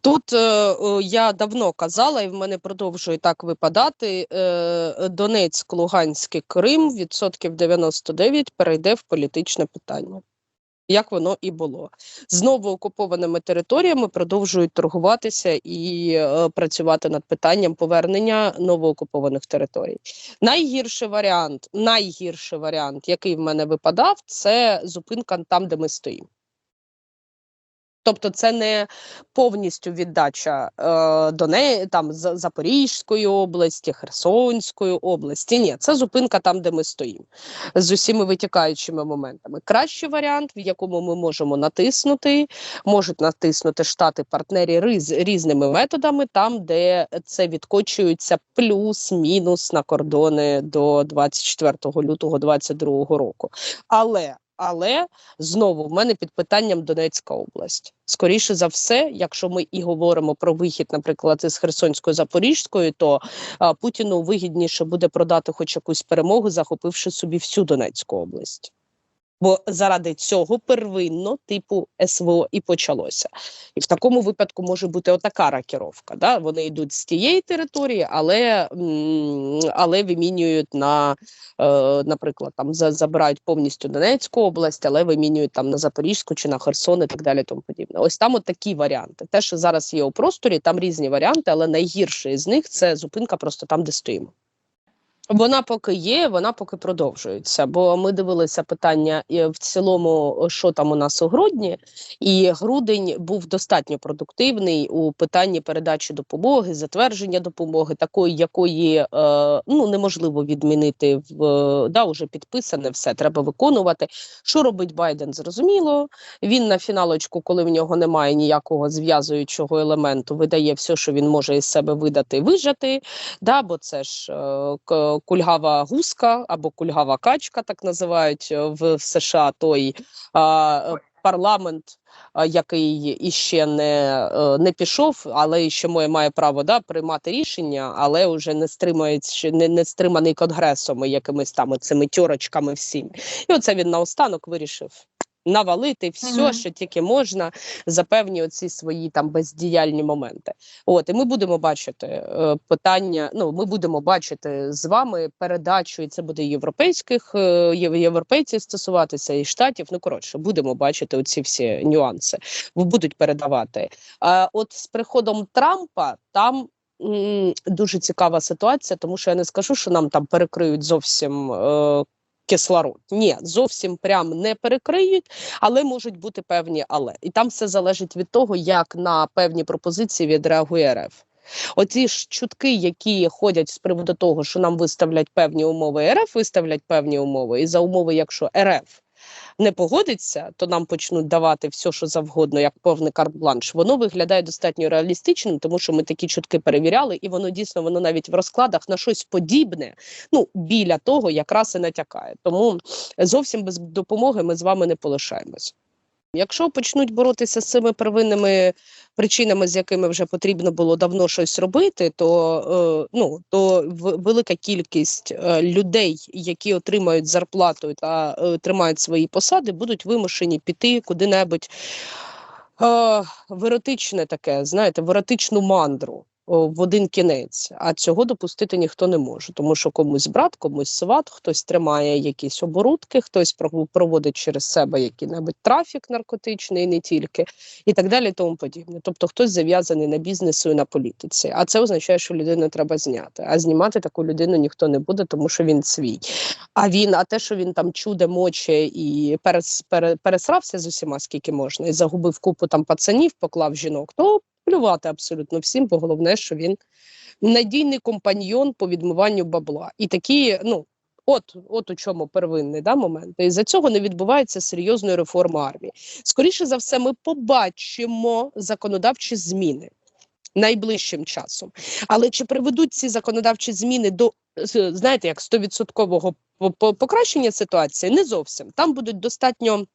Тут е, я давно казала, і в мене продовжує так випадати. Е, Донецьк, Луганськ і Крим відсотків 99 перейде в політичне питання. Як воно і було знову окупованими територіями продовжують торгуватися і е, працювати над питанням повернення новоокупованих територій. Найгірший варіант, найгірший варіант, який в мене випадав, це зупинка там, де ми стоїмо. Тобто це не повністю віддача е, Доне, там Запорізької області, Херсонської області. Ні, це зупинка там, де ми стоїмо, з усіма витікаючими моментами. Кращий варіант, в якому ми можемо натиснути, можуть натиснути штати партнері риз, різними методами, там, де це відкочується плюс-мінус на кордони до 24 лютого 2022 року. Але але знову в мене під питанням Донецька область. Скоріше за все, якщо ми і говоримо про вихід, наприклад, із Херсонської Запорізької, то а, Путіну вигідніше буде продати хоч якусь перемогу, захопивши собі всю Донецьку область. Бо заради цього первинно типу СВО і почалося. І в такому випадку може бути отака ракіровка. Да? Вони йдуть з тієї території, але, але вимінюють на, е, наприклад, там забирають повністю Донецьку область, але вимінюють там на Запорізьку чи на Херсон і так далі. Тому подібне. Ось там от такі варіанти. Те, що зараз є у просторі, там різні варіанти, але найгірший з них це зупинка просто там, де стоїмо. Вона поки є, вона поки продовжується. Бо ми дивилися питання е, в цілому, що там у нас у грудні, і грудень був достатньо продуктивний у питанні передачі допомоги, затвердження допомоги, такої, якої е, ну неможливо відмінити в е, да, уже підписане, все треба виконувати. Що робить Байден? Зрозуміло. Він на фіналочку, коли в нього немає ніякого зв'язуючого елементу, видає все, що він може із себе видати, вижати. Да, бо це ж е, кульгава гуска або кульгава качка, так називають е, в, США той а, е, парламент. а, Який іще не, е, не пішов, але ще має, має право да, приймати рішення, але вже не стримається, не, не стриманий конгресом і якимись там цими тьорочками всім. І оце він наостанок вирішив навалити все, Мгм. що тільки можна за певні оці свої там бездіяльні моменти. От і ми будемо бачити е, питання. Ну ми будемо бачити з вами передачу, і це буде європейських е, європейців стосуватися і штатів. Ну коротше, будемо бачити оці всі нюанси. Будуть передавати. А от з приходом Трампа там. Дуже цікава ситуація, тому що я не скажу, що нам там перекриють зовсім е, кислород. Ні, зовсім прям не перекриють, але можуть бути певні але. І там все залежить від того, як на певні пропозиції відреагує РФ. Оці ж чутки, які ходять з приводу того, що нам виставлять певні умови, РФ виставлять певні умови, і за умови, якщо РФ не погодиться, то нам почнуть давати все, що завгодно, як повний карт-бланш. Воно виглядає достатньо реалістичним, тому що ми такі чутки перевіряли, і воно дійсно воно навіть в розкладах на щось подібне, ну біля того, якраз і натякає. Тому зовсім без допомоги ми з вами не полишаємось. Якщо почнуть боротися з цими первинними причинами, з якими вже потрібно було давно щось робити, то е, ну то велика кількість е, людей, які отримають зарплату та е, тримають свої посади, будуть вимушені піти куди-небудь е, в еротичне таке, знаєте, в еротичну мандру. В один кінець, а цього допустити ніхто не може, тому що комусь брат, комусь сват, хтось тримає якісь оборудки, хтось пров- проводить через себе який-небудь трафік наркотичний, не тільки, і так далі, тому подібне. Тобто хтось зав'язаний на бізнесу і на політиці. А це означає, що людину треба зняти. А знімати таку людину ніхто не буде, тому що він свій. А він, а те, що він там чуде, моче і перес, пере, пересрався з усіма, скільки можна, і загубив купу там пацанів, поклав жінок, то плювати абсолютно всім, бо головне, що він надійний компаньйон по відмиванню бабла. І такі, ну. От, от у чому первинний да, момент. І за цього не відбувається серйозної реформи армії. Скоріше за все, ми побачимо законодавчі зміни найближчим часом. Але чи приведуть ці законодавчі зміни до знаєте, як 100% по- по- покращення ситуації? Не зовсім. Там будуть достатньо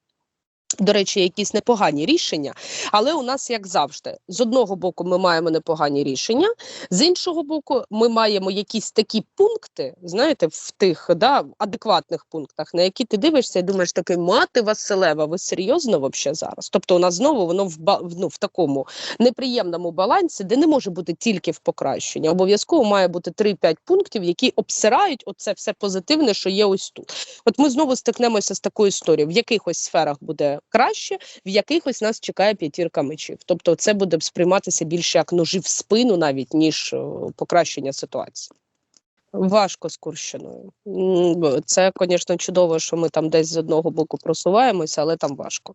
До речі, якісь непогані рішення, але у нас, як завжди, з одного боку, ми маємо непогані рішення, з іншого боку, ми маємо якісь такі пункти, знаєте, в тих да, адекватних пунктах, на які ти дивишся і думаєш, такий мати Василева, ви серйозно вообще зараз? Тобто, у нас знову воно в ну, в такому неприємному балансі, де не може бути тільки в покращенні. Обов'язково має бути 3-5 пунктів, які обсирають оце все позитивне, що є ось тут. От ми знову стикнемося з такою історією. В якихось сферах буде краще, в якихось нас чекає п'ятірка мечів. Тобто, це буде сприйматися більше як ножі в спину, навіть ніж е, покращення ситуації. Важко з Курщиною. Це, звісно, чудово, що ми там десь з одного боку просуваємося, але там важко.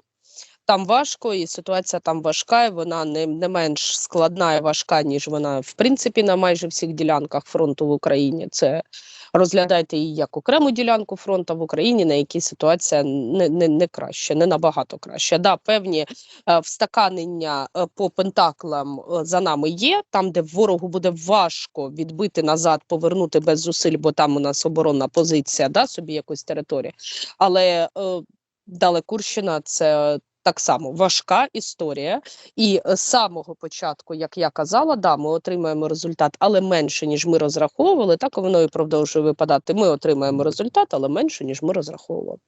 Там важко, і ситуація там важка, і вона не, не менш складна і важка, ніж вона, в принципі, на майже всіх ділянках фронту в Україні. Це розглядайте її як окрему ділянку фронту в Україні, на якій ситуація не, не, не краще, не набагато краще. Да, певні е, встаканення е, по пентаклам е, за нами є, там, де ворогу буде важко відбити назад, повернути без зусиль, бо там у нас оборонна позиція, да, собі якусь територію. Але е, Далекурщина це. Так само важка історія, і е, з самого початку, як я казала, да, ми отримаємо результат, але менше ніж ми розраховували. Так воно і продовжує випадати. Ми отримаємо результат, але менше ніж ми розраховували.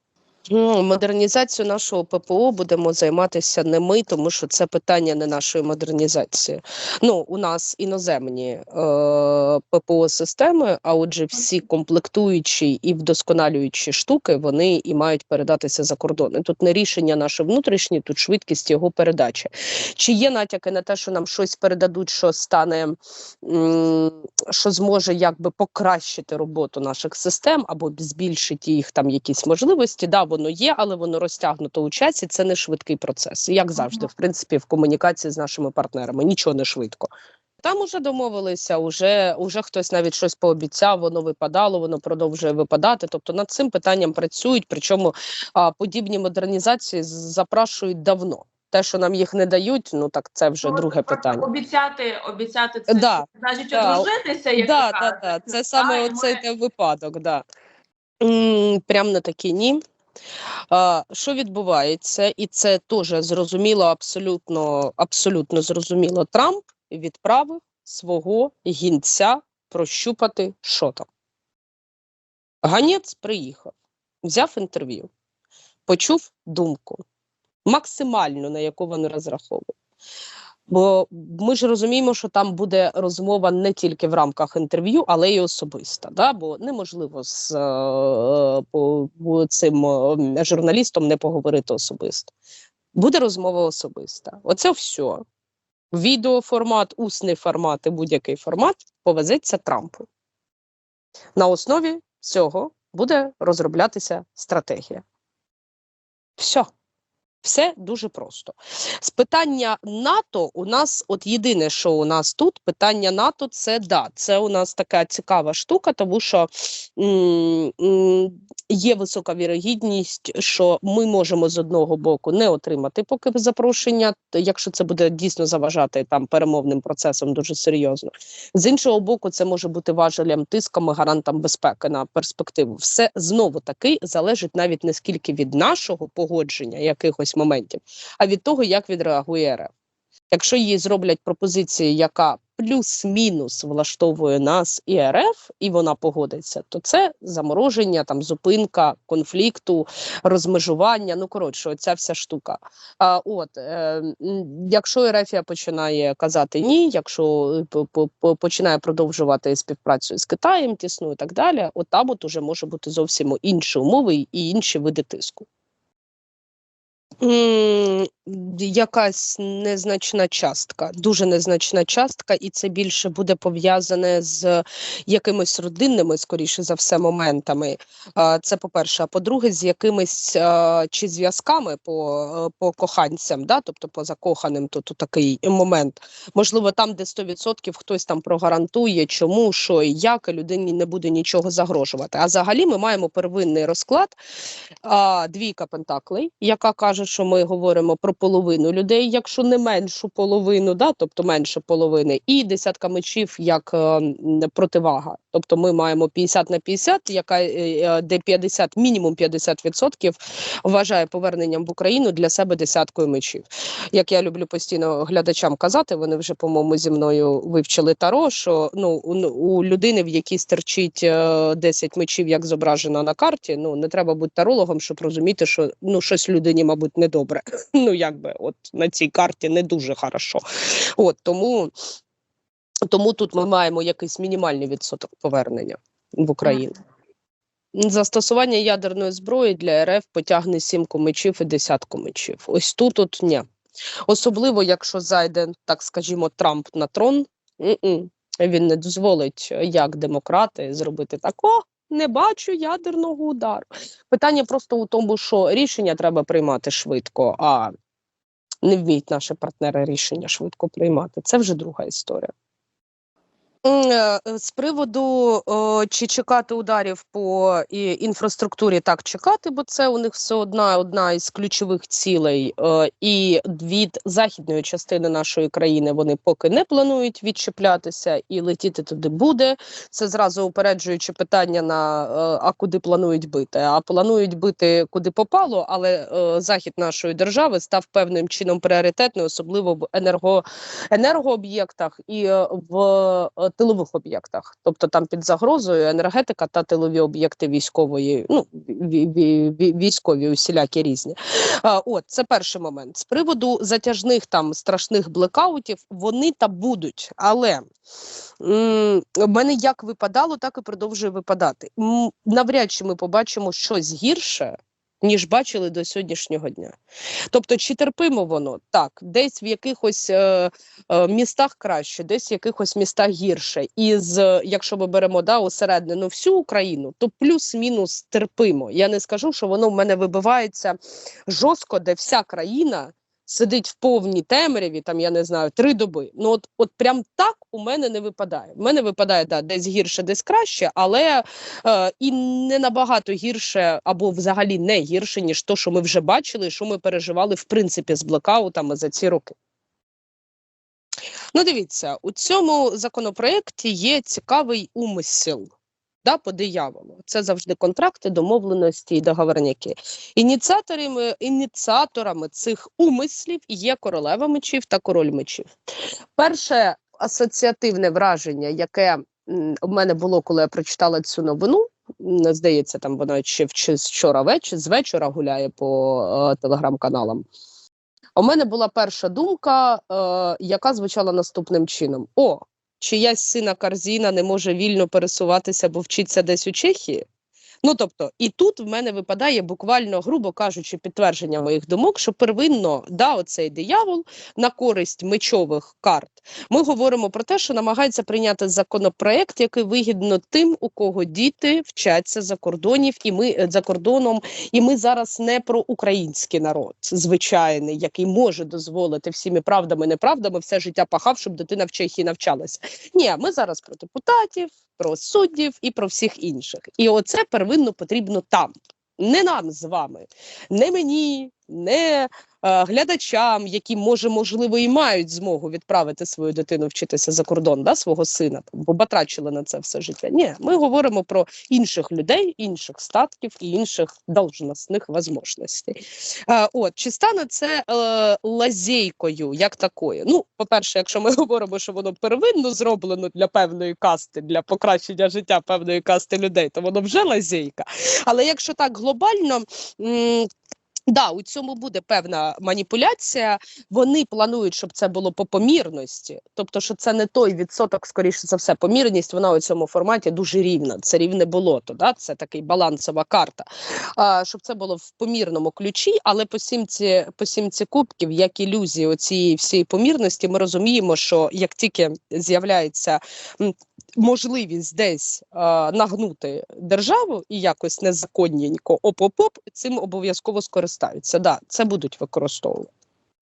Модернізацію нашого ППО будемо займатися не ми, тому що це питання не нашої модернізації. Ну, у нас іноземні е, ППО системи, а отже, всі комплектуючі і вдосконалюючі штуки вони і мають передатися за кордони. Тут не рішення наше внутрішнє, тут швидкість його передачі. Чи є натяки на те, що нам щось передадуть, що стане м, що зможе якби покращити роботу наших систем або збільшити їх там якісь можливості? Да, воно є, але воно розтягнуто у часі. Це не швидкий процес. Як завжди, в принципі, в комунікації з нашими партнерами нічого не швидко. Там уже домовилися, уже, уже хтось навіть щось пообіцяв, воно випадало, воно продовжує випадати. Тобто над цим питанням працюють. Причому а, подібні модернізації запрашують давно. Те, що нам їх не дають, ну так це вже Ну, друге питання. Обіцяти, обіцяти це Да, значить да. одружитися, як Да, да, да. Це саме і оцей ми- випадок, да. М, Прям на такі ні. Що відбувається, і це теж зрозуміло, абсолютно, абсолютно зрозуміло. Трамп відправив свого гінця прощупати, що там. Ганець приїхав, взяв інтерв'ю, почув думку, максимальну, на яку вони розраховують. Бо ми ж розуміємо, що там буде розмова не тільки в рамках інтерв'ю, але й особиста. Да? Бо неможливо з е, цим е, журналістом не поговорити особисто. Буде розмова особиста. Оце все. Відеоформат, усний формат і будь-який формат повезеться Трампу. На основі цього буде розроблятися стратегія. Все. Все дуже просто. З питання НАТО у нас, от єдине, що у нас тут, питання НАТО, це да, це у нас така цікава штука, тому що м, м, є висока вірогідність, що ми можемо з одного боку не отримати поки запрошення, якщо це буде дійсно заважати там перемовним процесом дуже серйозно. З іншого боку, це може бути важелем тиском і гарантом безпеки на перспективу. Все знову таки залежить навіть не скільки від нашого погодження якихось моментів, а від того, як відреагує РФ. Якщо їй зроблять пропозицію, яка плюс-мінус влаштовує нас і РФ, і вона погодиться, то це замороження, там зупинка конфлікту, розмежування. Ну коротше, оця вся штука. А от е, якщо РФ починає казати ні, якщо е, по- по- по- починає продовжувати співпрацю з Китаєм, тісну і так далі, от там от уже може бути зовсім інші умови і інші види тиску. М, Якась незначна частка, дуже незначна частка, і це більше буде пов'язане з якимись родинними, скоріше за все, моментами. Це по-перше. А по-друге, з якимись чи зв'язками по, по коханцям, да? тобто по закоханим, тут такий момент. Можливо, там, де 100% хтось там прогарантує, чому, що і як, і людині не буде нічого загрожувати. А взагалі ми маємо первинний розклад двійка пентаклей, яка каже, що ми говоримо про про половину людей, якщо не меншу половину, да, тобто менше половини, і десятка мечів як е, противага. Тобто ми маємо 50 на 50, яка е, е, де 50, мінімум 50% вважає поверненням в Україну для себе десяткою мечів. Як я люблю постійно глядачам казати, вони вже, по-моєму, зі мною вивчили таро, що ну у, у людини, в якій стерчить е, 10 мечів, як зображено на карті, ну не треба бути тарологом, щоб розуміти, що ну щось людині, мабуть, недобре. Ну якби от на цій карті не дуже хорошо. От тому, тому тут ми маємо якийсь мінімальний відсоток повернення в Україну. Застосування ядерної зброї для РФ потягне сімку мечів і десятку мечів. Ось тут от ні. Особливо, якщо зайде, так скажімо, Трамп на трон, м-м, він не дозволить, як демократи, зробити так, о, не бачу ядерного удару. Питання просто у тому, що рішення треба приймати швидко, а не вміють наші партнери рішення швидко приймати. Це вже друга історія. М, е, З приводу о, чи чекати ударів по інфраструктурі, так чекати, бо це у них все одна одна із ключових цілей. Е, І від західної частини нашої країни вони поки не планують відчіплятися і летіти туди буде. Це зразу упереджуючи питання на е, а куди планують бити. А планують бити куди попало, але е, захід нашої держави став певним чином пріоритетним, особливо в енерго енергооб'єктах і в тилових об'єктах, тобто там під загрозою енергетика та тилові об'єкти військової, ну ві- ві- ві- військові усілякі різні. От це перший момент. З приводу затяжних там страшних блекаутів вони та будуть, але в мене як випадало, так і продовжує випадати. Навряд чи ми побачимо щось гірше. Ніж бачили до сьогоднішнього дня. Тобто, чи терпимо воно? Так, десь в якихось е, е, містах краще, десь в якихось містах гірше. І з, якщо ми беремо да, усередину всю Україну, то плюс-мінус терпимо. Я не скажу, що воно в мене вибивається жорстко, де вся країна сидить в повній темряві, там я не знаю, три доби. Ну от, от прям так у мене не випадає. У мене випадає да, десь гірше, десь краще, але е, і не набагато гірше або взагалі не гірше, ніж то, що ми вже бачили, що ми переживали в принципі з блекаутами за ці роки. Ну, дивіться, у цьому законопроекті є цікавий умисел. Да, по дияволу. Це завжди контракти, домовленості і договорняки. Ініціаторами, ініціаторами цих умислів є королева мечів та король мечів. Перше асоціативне враження, яке у мене було, коли я прочитала цю новину. Здається, там вона ще вч- вчора вечір, з вечора гуляє по е, телеграм-каналам. У мене була перша думка, е, яка звучала наступним чином: О, чиясь сина Карзіна не може вільно пересуватися, бо вчиться десь у Чехії. Ну тобто, і тут в мене випадає буквально, грубо кажучи, підтвердження моїх думок, що первинно да, оцей диявол на користь мечових карт. Ми говоримо про те, що намагається прийняти законопроект, який вигідно тим, у кого діти вчаться за кордонів, і ми е, за кордоном, і ми зараз не про український народ, звичайний, який може дозволити всіми правдами, неправдами все життя пахав, щоб дитина в Чехії навчалася. Ні, ми зараз про депутатів, про суддів і про всіх інших. І оце первинно потрібно там. Не нам з вами, не мені, не е, глядачам, які може, можливо, і мають змогу відправити свою дитину вчитися за кордон, да, свого сина, бо батрачили на це все життя. Ні, ми говоримо про інших людей, інших статків і інших должностних возможностей. Е, от чи стане це е, лазейкою як такою? Ну, по-перше, якщо ми говоримо, що воно первинно зроблено для певної касти, для покращення життя певної касти людей, то воно вже лазейка. Але якщо так глобально. Да, у цьому буде певна маніпуляція. Вони планують, щоб це було по помірності, тобто, що це не той відсоток, скоріше за все, помірність. Вона у цьому форматі дуже рівна. Це рівне болото. Да? Це такий балансова карта. А, щоб це було в помірному ключі, але по сімці, по сімці кубків, як ілюзії цієї всієї помірності, ми розуміємо, що як тільки з'являється можливість десь а, нагнути державу і якось незаконненько оп-оп-оп, цим обов'язково скористаються. Да, це будуть використовувати.